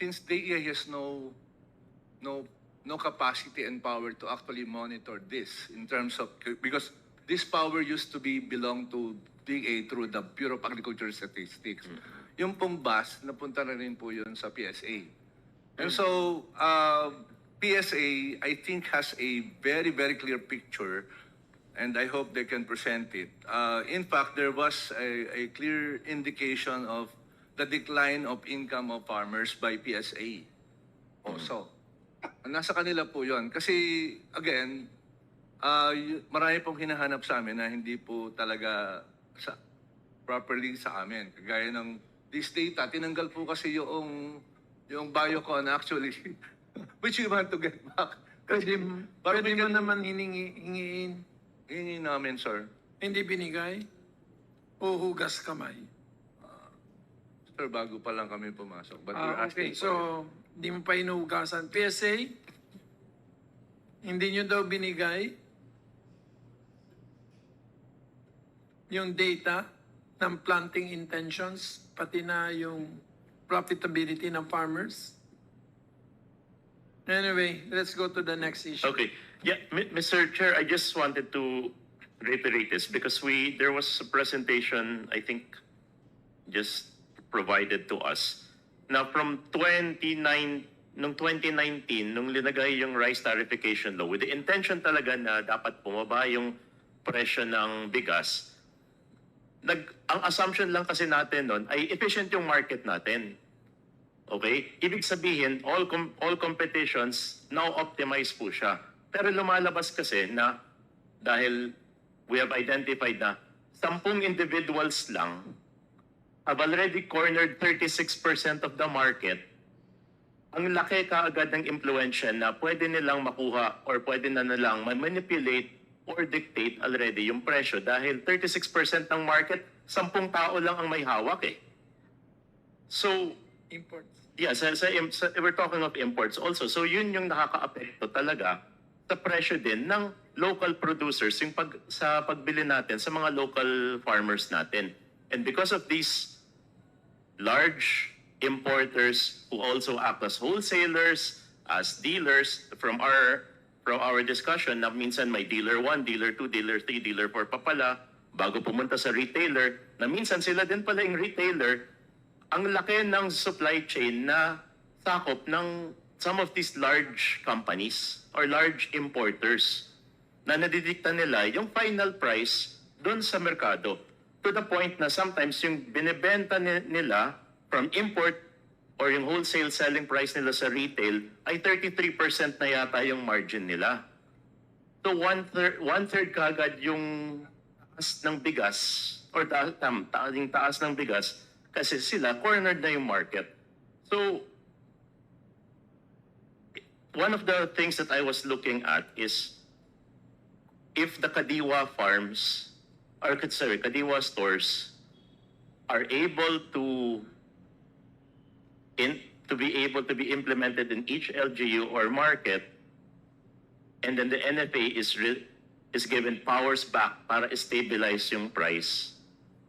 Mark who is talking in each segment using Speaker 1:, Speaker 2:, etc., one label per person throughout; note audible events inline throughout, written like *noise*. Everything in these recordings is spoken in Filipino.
Speaker 1: since DEI has no no no capacity and power to actually monitor this in terms of because this power used to be belong to DA through the Bureau of Agricultural Statistics. Yung pong BAS, napunta na rin po yun sa PSA. And so, uh, PSA, I think, has a very, very clear picture and I hope they can present it. Uh, in fact, there was a, a clear indication of the decline of income of farmers by PSA also. Nasa kanila po yon Kasi, again, uh, marami pong hinahanap sa amin na hindi po talaga sa, properly sa amin. Kagaya ng this data, tinanggal po kasi yung yung biocon actually, *laughs* which we want to get back.
Speaker 2: Pwede,
Speaker 1: Para
Speaker 2: pwede
Speaker 1: we
Speaker 2: mo
Speaker 1: can-
Speaker 2: naman hiningi, hingiin.
Speaker 1: Hindi namin, sir.
Speaker 2: Hindi binigay? O hugas kamay?
Speaker 1: Sir, bago pa lang kami pumasok. But we're
Speaker 2: Ah,
Speaker 1: asking
Speaker 2: okay,
Speaker 1: for it.
Speaker 2: so hindi mo pa inuhugasan. PSA, hindi nyo daw binigay yung data ng planting intentions, pati na yung profitability ng farmers. Anyway, let's go to the next issue.
Speaker 3: Okay. Yeah, Mi- Mr. Chair, I just wanted to reiterate this because we, there was a presentation, I think, just provided to us. Now, from 29, nung 2019, nung linagay yung rice tarification law, with the intention talaga na dapat bumaba yung presyo ng bigas, nag, ang assumption lang kasi natin nun ay efficient yung market natin. Okay? Ibig sabihin, all com- all competitions now optimize po siya. Pero lumalabas kasi na dahil we have identified na sampung individuals lang have already cornered 36% of the market, ang laki kaagad ng impluensya na pwede nilang makuha or pwede na nilang manipulate or dictate already yung presyo dahil 36% ng market, sampung tao lang ang may hawak eh. So,
Speaker 2: Imports.
Speaker 3: Yeah, sa, sa, sa- we're talking of imports also. So yun yung nakaka-apekto talaga sa presyo din ng local producers yung pag, sa pagbili natin sa mga local farmers natin. And because of these large importers who also act as wholesalers, as dealers, from our from our discussion na minsan may dealer 1, dealer 2, dealer 3, dealer 4 pa pala, bago pumunta sa retailer, na minsan sila din pala yung retailer, ang laki ng supply chain na sakop ng some of these large companies or large importers na nadidikta nila yung final price doon sa merkado to the point na sometimes yung binebenta ni- nila from import or yung wholesale selling price nila sa retail ay 33% na yata yung margin nila. So one third, one third kagad yung taas ng bigas or ta tam, ta yung taas ng bigas kasi sila cornered na yung market. So one of the things that I was looking at is if the Kadiwa farms or sorry, Kadiwa stores are able to in to be able to be implemented in each LGU or market and then the NFA is re- is given powers back para stabilize yung price,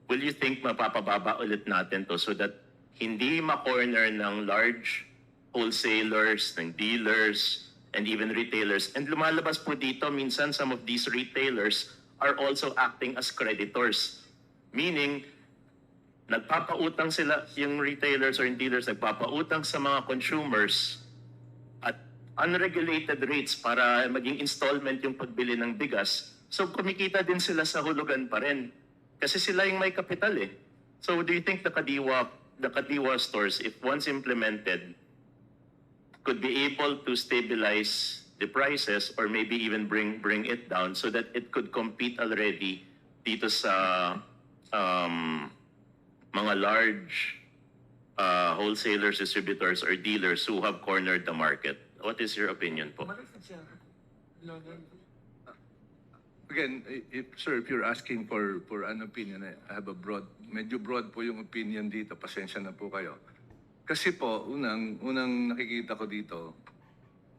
Speaker 3: will you think mapapababa ulit natin to so that hindi ma-corner ng large wholesalers, ng dealers, and even retailers. And lumalabas po dito, minsan some of these retailers are also acting as creditors. Meaning, nagpapautang sila, yung retailers or yung dealers, nagpapautang sa mga consumers at unregulated rates para maging installment yung pagbili ng bigas. So kumikita din sila sa hulugan pa rin. Kasi sila yung may kapital eh. So do you think the Kadiwa, the Kadiwa stores, if once implemented, could be able to stabilize the prices or maybe even bring bring it down so that it could compete already dito sa um, mga large uh, wholesalers, distributors, or dealers who have cornered the market. What is your opinion po?
Speaker 1: Again, if, sir, if you're asking for, for an opinion, I have a broad, medyo broad po yung opinion dito, pasensya na po kayo. Kasi po, unang, unang nakikita ko dito,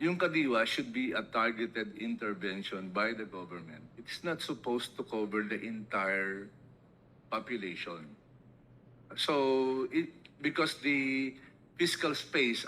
Speaker 1: yung kadiwa should be a targeted intervention by the government. It's not supposed to cover the entire population. So, it, because the fiscal space